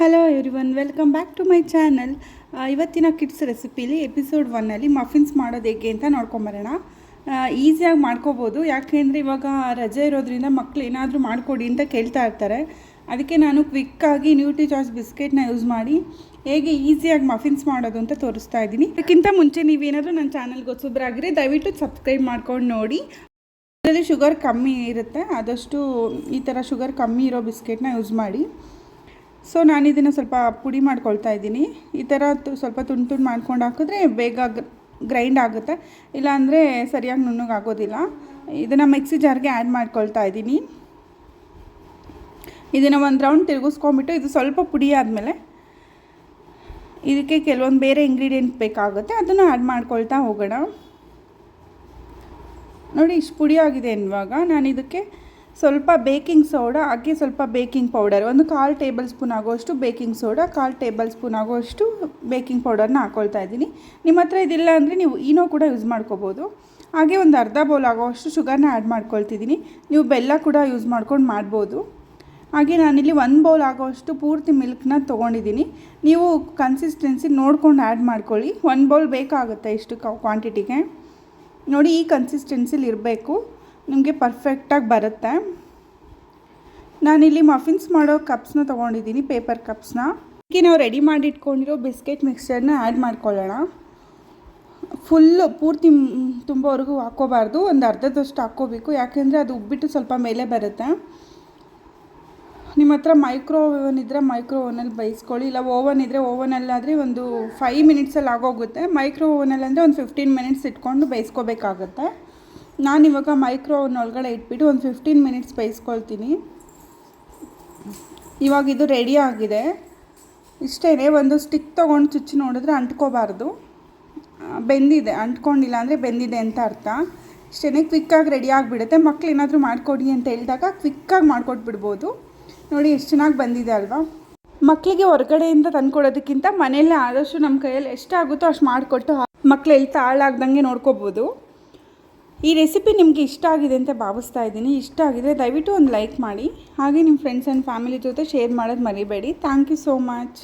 Hello everyone welcome back to my channel ಇವತ್ತಿನ kids ರೆಸಿಪೀಲಿ episode ಒನ್ನಲ್ಲಿ ಮಫಿನ್ಸ್ ಮಾಡೋದು ಹೇಗೆ ಅಂತ ನೋಡ್ಕೊಂಬರೋಣ ಈಸಿಯಾಗಿ ಮಾಡ್ಕೋಬೋದು. ಯಾಕೆಂದರೆ ಇವಾಗ ರಜೆ ಇರೋದ್ರಿಂದ ಮಕ್ಕಳು ಏನಾದರೂ ಮಾಡಿಕೊಡಿ ಅಂತ ಕೇಳ್ತಾ ಇರ್ತಾರೆ. ಅದಕ್ಕೆ ನಾನು ಕ್ವಿಕ್ಕಾಗಿ ನ್ಯೂಟ್ರಿ ಚಾಯ್ಸ್ ಬಿಸ್ಕೆಟ್ನ ಯೂಸ್ ಮಾಡಿ ಹೇಗೆ ಈಸಿಯಾಗಿ ಮಫಿನ್ಸ್ ಮಾಡೋದು ಅಂತ ತೋರಿಸ್ತಾ ಇದ್ದೀನಿ. ಅದಕ್ಕಿಂತ ಮುಂಚೆ ನೀವೇನಾದರೂ ನನ್ನ ಚಾನಲ್ಗೆ ಆಗಿರಿ ದಯವಿಟ್ಟು ಸಬ್ಸ್ಕ್ರೈಬ್ ಮಾಡ್ಕೊಂಡು ನೋಡಿ. ಇದರಲ್ಲಿ ಶುಗರ್ ಕಮ್ಮಿ ಇರುತ್ತೆ. ಆದಷ್ಟು ಈ ಥರ ಶುಗರ್ ಕಮ್ಮಿ ಇರೋ ಬಿಸ್ಕೆಟ್ನ ಯೂಸ್ ಮಾಡಿ. ಸೊ ನಾನು ಇದನ್ನು ಸ್ವಲ್ಪ ಪುಡಿ ಮಾಡ್ಕೊಳ್ತಾ ಇದ್ದೀನಿ. ಈ ಥರ ಸ್ವಲ್ಪ ತುಂಡು ತುಂಡು ಮಾಡ್ಕೊಂಡು ಹಾಕಿದ್ರೆ ಬೇಗ ಗ್ರೈಂಡ್ ಆಗುತ್ತೆ. ಇಲ್ಲಾಂದರೆ ಸರಿಯಾಗಿ ನುಣ್ಣಗೆ ಆಗೋದಿಲ್ಲ ಇದನ್ನು ಮಿಕ್ಸಿ ಜಾರ್ಗೆ ಆ್ಯಡ್ ಮಾಡ್ಕೊಳ್ತಾ ಇದ್ದೀನಿ. ಇದನ್ನು ಒಂದು ರೌಂಡ್ ತಿರುಗಿಸ್ಕೊಂಬಿಟ್ಟು ಇದು ಸ್ವಲ್ಪ ಪುಡಿ ಆದಮೇಲೆ ಇದಕ್ಕೆ ಕೆಲವೊಂದು ಬೇರೆ ಇಂಗ್ರೀಡಿಯೆಂಟ್ ಬೇಕಾಗುತ್ತೆ. ಅದನ್ನು ಆ್ಯಡ್ ಮಾಡ್ಕೊಳ್ತಾ ಹೋಗೋಣ. ನೋಡಿ ಇಷ್ಟು ಪುಡಿ ಆಗಿದೆ ಇವಾಗ ನಾನು ಇದಕ್ಕೆ ಸ್ವಲ್ಪ ಬೇಕಿಂಗ್ ಸೋಡಾ ಹಾಗೆ ಸ್ವಲ್ಪ ಬೇಕಿಂಗ್ ಪೌಡರ್. ಒಂದು ಕಾಲು ಟೇಬಲ್ ಸ್ಪೂನ್ ಆಗೋಷ್ಟು ಬೇಕಿಂಗ್ ಸೋಡಾ, ಕಾಲು ಟೇಬಲ್ ಸ್ಪೂನ್ ಆಗೋಷ್ಟು ಬೇಕಿಂಗ್ ಪೌಡರ್ನ ಹಾಕ್ಕೊಳ್ತಾ ಇದ್ದೀನಿ. ನಿಮ್ಮ ಹತ್ರ ಇದಿಲ್ಲ ಅಂದರೆ ನೀವು ಈನೋ ಕೂಡ ಯೂಸ್ ಮಾಡ್ಕೋಬೋದು. ಹಾಗೆ ಒಂದು ಅರ್ಧ ಬೌಲ್ ಆಗೋಷ್ಟು ಶುಗರ್ನ ಆ್ಯಡ್ ಮಾಡ್ಕೊಳ್ತಿದ್ದೀನಿ. ನೀವು ಬೆಲ್ಲ ಕೂಡ ಯೂಸ್ ಮಾಡ್ಕೊಂಡು ಮಾಡ್ಬೋದು. ಹಾಗೆ ನಾನಿಲ್ಲಿ ಒಂದು ಬೌಲ್ ಆಗೋಷ್ಟು ಪೂರ್ತಿ ಮಿಲ್ಕ್ನ ತೊಗೊಂಡಿದ್ದೀನಿ. ನೀವು ಕನ್ಸಿಸ್ಟೆನ್ಸಿ ನೋಡ್ಕೊಂಡು ಆ್ಯಡ್ ಮಾಡ್ಕೊಳ್ಳಿ. ಒಂದು ಬೌಲ್ ಬೇಕಾಗುತ್ತೆ ಇಷ್ಟು ಕ್ವಾಂಟಿಟಿಗೆ. ನೋಡಿ ಈ ಕನ್ಸಿಸ್ಟೆನ್ಸಿಲಿ ಇರಬೇಕು. ನಿಮಗೆ ಪರ್ಫೆಕ್ಟಾಗಿ ಬರುತ್ತೆ. ನಾನಿಲ್ಲಿ ಮಫಿನ್ಸ್ ಮಾಡೋ ಕಪ್ಸ್ನ ತೊಗೊಂಡಿದ್ದೀನಿ ಪೇಪರ್ ಕಪ್ಸ್ನ ಈಗ ನಾವು ರೆಡಿ ಮಾಡಿಟ್ಕೊಂಡಿರೋ ಬಿಸ್ಕೆಟ್ ಮಿಕ್ಸ್ಚರ್ನ ಆ್ಯಡ್ ಮಾಡ್ಕೊಳ್ಳೋಣ. ಫುಲ್ಲು ಪೂರ್ತಿ ತುಂಬೋವರೆಗೂ ಹಾಕ್ಕೋಬಾರ್ದು, ಒಂದು ಅರ್ಧದಷ್ಟು ಹಾಕ್ಕೋಬೇಕು. ಯಾಕೆಂದರೆ ಅದು ಉಬ್ಬಿಟ್ಟು ಸ್ವಲ್ಪ ಮೇಲೆ ಬರುತ್ತೆ. ನಿಮ್ಮ ಹತ್ರ ಮೈಕ್ರೋ ಓವನ್ ಇದ್ದರೆ ಮೈಕ್ರೋ ಓವನಲ್ಲಿ ಬೇಯಿಸ್ಕೊಳ್ಳಿ, ಇಲ್ಲ ಓವನ್ ಇದ್ದರೆ ಓವನಲ್ಲಾದರೆ ಒಂದು ಫೈವ್ ಮಿನಿಟ್ಸಲ್ಲಿ ಆಗೋಗುತ್ತೆ. ಮೈಕ್ರೋ ಓವನಲ್ಲಿ ಅಂದರೆ ಒಂದು ಫಿಫ್ಟೀನ್ ಮಿನಿಟ್ಸ್ ಇಟ್ಕೊಂಡು ಬೇಯಿಸ್ಕೋಬೇಕಾಗತ್ತೆ. ನಾನಿವಾಗ ಮೈಕ್ರೋ ಓವನ್ ಒಳಗಡೆ ಇಟ್ಬಿಟ್ಟು ಒಂದು ಫಿಫ್ಟೀನ್ ಮಿನಿಟ್ಸ್ ಬೇಯಿಸ್ಕೊಳ್ತೀನಿ. ಇವಾಗ ಇದು ರೆಡಿ ಆಗಿದೆ. ಇಷ್ಟೇ ಒಂದು ಸ್ಟಿಕ್ ತೊಗೊಂಡು ಚುಚ್ಚಿ ನೋಡಿದ್ರೆ ಅಂಟ್ಕೋಬಾರ್ದು. ಬೆಂದಿದೆ. ಅಂಟ್ಕೊಂಡಿಲ್ಲ ಅಂದರೆ ಬೆಂದಿದೆ ಅಂತ ಅರ್ಥ. ಇಷ್ಟೇ ಕ್ವಿಕ್ಕಾಗಿ ರೆಡಿ ಆಗಿಬಿಡುತ್ತೆ. ಮಕ್ಳು ಏನಾದರೂ ಮಾಡಿಕೊಡಿ ಅಂತ ಹೇಳಿದಾಗ ಕ್ವಿಕ್ಕಾಗಿ ಮಾಡಿಕೊಟ್ಬಿಡ್ಬೋದು. ನೋಡಿ, ಎಷ್ಟು ಚೆನ್ನಾಗಿ ಬಂದಿದೆ ಅಲ್ವಾ? ಮಕ್ಕಳಿಗೆ ಹೊರಗಡೆಯಿಂದ ತಂದ್ಕೊಡೋದಕ್ಕಿಂತ ಮನೆಯಲ್ಲೇ ಆದಷ್ಟು ನಮ್ಮ ಕೈಯಲ್ಲಿ ಎಷ್ಟಾಗುತ್ತೋ ಅಷ್ಟು ಮಾಡಿಕೊಟ್ಟು ಮಕ್ಳು ಎಲ್ಲಿ ಹಾಳಾಗ್ದಂಗೆ ನೋಡ್ಕೋಬೋದು. ಈ ರೆಸಿಪಿ ನಿಮಗೆ ಇಷ್ಟ ಆಗಿದೆ ಅಂತ ಭಾವಿಸ್ತಾ ಇದ್ದೀನಿ. ಇಷ್ಟ ಆಗಿದ್ರೆ ದಯವಿಟ್ಟು ಒಂದು ಲೈಕ್ ಮಾಡಿ. ಹಾಗೆ ನಿಮ್ಮ ಫ್ರೆಂಡ್ಸ್ ಆ್ಯಂಡ್ ಫ್ಯಾಮಿಲಿ ಜೊತೆ ಶೇರ್ ಮಾಡೋದು ಮರಿಬೇಡಿ. Thank you so much